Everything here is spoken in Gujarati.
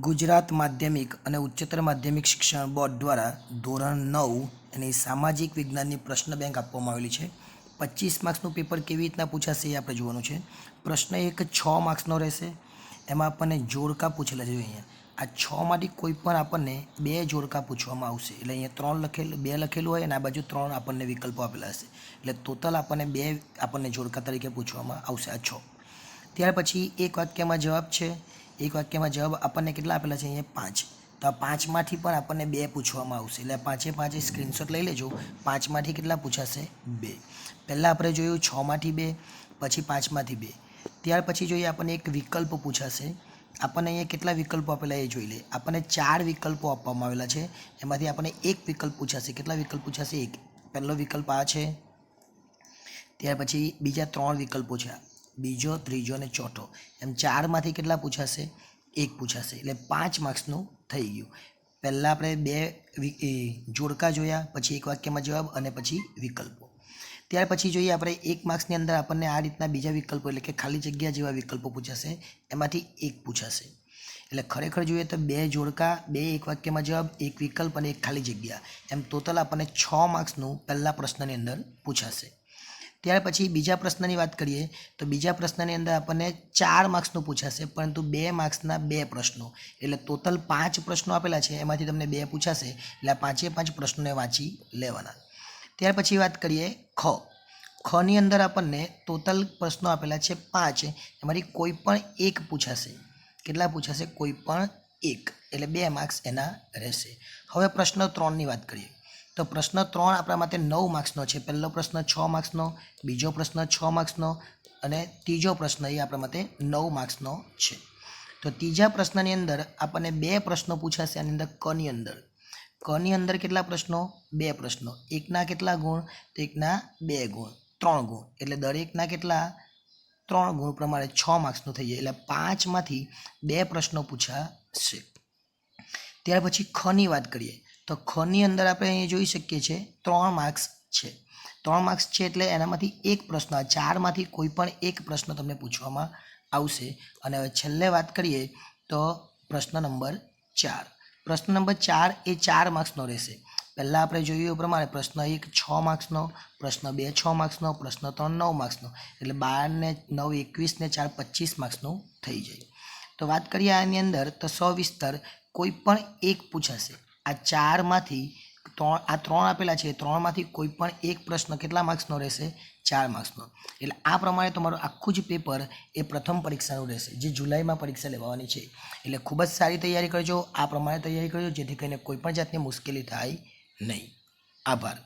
ગુજરાત માધ્યમિક અને ઉચ્ચતર માધ્યમિક શિક્ષણ બોર્ડ દ્વારા ધોરણ નવ અને સામાજિક વિજ્ઞાનની પ્રશ્ન બેંક આપવામાં આવેલી છે. પચીસ માર્ક્સનું પેપર કેવી રીતના પૂછાશે એ આપણે જોવાનું છે. પ્રશ્ન એક છ માર્ક્સનો રહેશે. એમાં આપણને જોડકા પૂછેલા છે અહીંયા. આ છમાંથી કોઈ પણ આપણને બે જોડકા પૂછવામાં આવશે. એટલે અહીંયા ત્રણ લખેલું, બે લખેલું હોય અને આ બાજુ ત્રણ આપણને વિકલ્પો આપેલા હશે. એટલે ટોટલ આપણને બે આપણને જોડકા તરીકે પૂછવામાં આવશે આ છ. ત્યાર પછી એક વાક્યમાં જવાબ છે. એક વાક્યમાં જવાબ આપણને કેટલા આપેલા છે? અહીંયા પાંચ. તો આ પાંચમાંથી પણ આપણને બે પૂછવામાં આવશે. એટલે પાંચે પાંચે સ્ક્રીનશોટ લઈ લેજો. પાંચમાંથી કેટલા પૂછાશે? બે. પહેલાં આપણે જોયું છમાંથી બે, પછી પાંચમાંથી બે. ત્યાર પછી જોઈએ આપણને એક વિકલ્પ પૂછાશે. આપણને અહીંયા કેટલા વિકલ્પો આપેલા એ જોઈ લે. આપણને ચાર વિકલ્પો આપવામાં આવેલા છે. એમાંથી આપણને એક વિકલ્પ પૂછાશે. કેટલા વિકલ્પ પૂછાશે? એક. પહેલો વિકલ્પ આ છે. ત્યાર પછી બીજા ત્રણ વિકલ્પો છે. બીજો, ત્રીજો અને ચોથો. એમ ચારમાંથી કેટલા પૂછાશે? એક પૂછાશે. એટલે પાંચ માર્ક્સનું થઈ ગયું. પહેલાં આપણે બે જોડકા જોયા, પછી એક વાક્યમાં જવાબ અને પછી વિકલ્પો. ત્યાર પછી જોઈએ આપણે એક માર્ક્સની અંદર આપણને આ રીતના બીજા વિકલ્પો, એટલે કે ખાલી જગ્યા જેવા વિકલ્પો પૂછાશે. એમાંથી એક પૂછાશે. એટલે ખરેખર જોઈએ તો બે જોડકા, બે એક વાક્યમાં જવાબ, એક વિકલ્પ અને એક ખાલી જગ્યા. એમ ટોટલ આપણને છ માર્ક્સનું પહેલાં પ્રશ્નની અંદર પૂછાશે. ત્યાર પછી બીજા પ્રશ્નની વાત કરીએ, તો બીજા પ્રશ્નની અંદર આપણને ચાર માર્ક્સનું પૂછાશે, પરંતુ બે માર્ક્સના બે પ્રશ્નો. એટલે ટોટલ પાંચ પ્રશ્નો આપેલા છે, એમાંથી તમને બે પૂછાશે, એટલે પાંચે પાંચ પ્રશ્નોને વાંચી લેવાના. ત્યાર પછી વાત કરીએ ખ. ખની અંદર આપણને ટોટલ પ્રશ્નો આપેલા છે પાંચ, એમાંથી કોઈ પણ એક પૂછાશે. કેટલા પૂછાશે? કોઈ પણ એક. એટલે બે માર્ક્સ એના રહેશે. હવે પ્રશ્ન ત્રણની વાત કરીએ. તો પ્રશ્ન ત્રણ આપણા માટે નવ માર્ક્સનો છે. પહેલો પ્રશ્ન છ માર્ક્સનો બીજો પ્રશ્ન છ માર્ક્સનો અને ત્રીજો પ્રશ્ન એ આપણા માટે નવ માર્ક્સનો છે. તો ત્રીજા પ્રશ્નની અંદર આપણને બે પ્રશ્નો પૂછાશે આની અંદર કની અંદર. કની અંદર કેટલા પ્રશ્નો? બે પ્રશ્નો. એકના કેટલા ગુણ? તો એકના બે ગુણ. ત્રણ ગુણ. એટલે દરેકના કેટલા? ત્રણ ગુણ પ્રમાણે છ માર્ક્સનું થઈ જાય. એટલે પાંચમાંથી બે પ્રશ્નો પૂછાશે. ત્યાર પછી ખની વાત કરીએ. તો ખની અંદર આપણે અહીંયા જોઈ શકીએ છીએ ત્રણ માર્ક્સ છે. ત્રણ માર્ક્સ છે એટલે એનામાંથી એક પ્રશ્ન, ચારમાંથી કોઈ પણ એક પ્રશ્ન તમને પૂછવામાં આવશે. અને હવે છેલ્લે વાત કરીએ તો પ્રશ્ન નંબર ચાર. પ્રશ્ન નંબર ચાર એ ચાર માર્ક્સનો રહેશે. પહેલાં આપણે જોયું એ પ્રમાણે પ્રશ્ન એક છ માર્ક્સનો, પ્રશ્ન બે છ માર્ક્સનો, પ્રશ્ન ત્રણ નવ માર્ક્સનો. એટલે બાર ને નવ, એકવીસ ને ચાર પચીસ માર્ક્સનું થઈ જાય. તો વાત કરીએ આની અંદર તો સવિસ્તર કોઈ પણ એક પૂછાશે. આ ચારમાંથી ત્રણ, આ ત્રણ આપેલા છે ત્રણમાંથી કોઈ પણ એક પ્રશ્ન કેટલા માર્ક્સનો રહેશે? ચાર માર્ક્સનો. એટલે આ પ્રમાણે તમારું આખું જ પેપર એ પ્રથમ પરીક્ષાનું રહેશે, જે જુલાઈમાં પરીક્ષા લેવાની છે. એટલે ખૂબ જ સારી તૈયારી કરજો, આ પ્રમાણે તૈયારી કરજો, જેથી કરીને કોઈ પણ જાતની મુશ્કેલી થાય નહીં. આભાર.